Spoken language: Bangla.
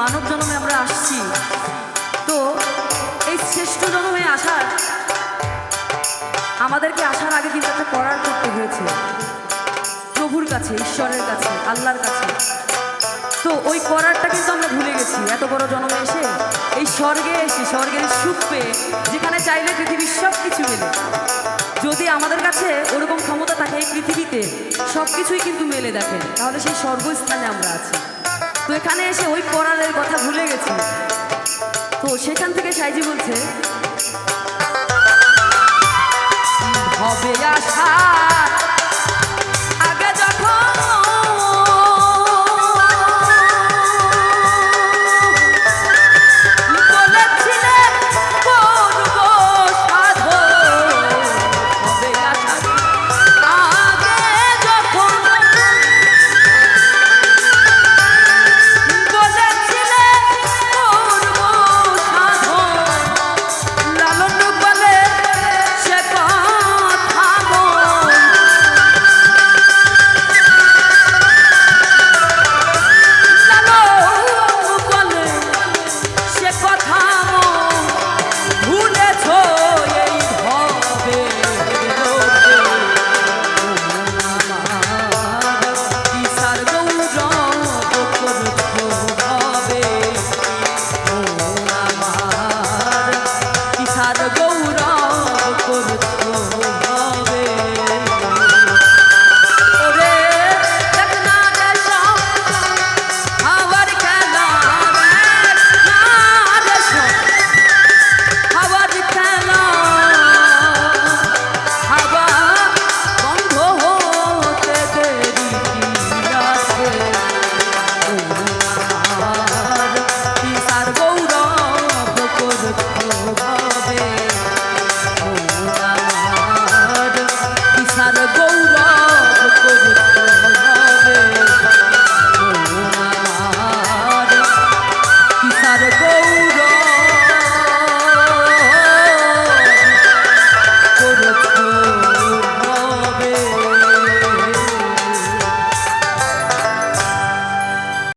মানব জন্মে আমরা আসছি। তো এই শ্রেষ্ঠ জন্মে আসার, আমাদেরকে আসার আগে কিন্তু একটা করার করতে হয়েছে। প্রভুর কাছে, ঈশ্বরের কাছে, আল্লাহর কাছে। তো ওই করারটা কিন্তু আমরা ভুলে গেছি। এত বড় জন্মে এসে এই স্বর্গে এসে, স্বর্গের সুখ পেয়ে যেখানে চাইলে পৃথিবীর সব কিছু মেলে। যদি আমাদের কাছে ওরকম ক্ষমতা থাকে এই পৃথিবীতে সব কিছুই কিন্তু মেলে দেখেন। তাহলে সেই স্বর্গস্থানে আমরা আছি। তো এখানে এসে ওই পড়ালের কথা ভুলে গেছে। তো সেখান থেকে সাইজি বলছে হবে আশা?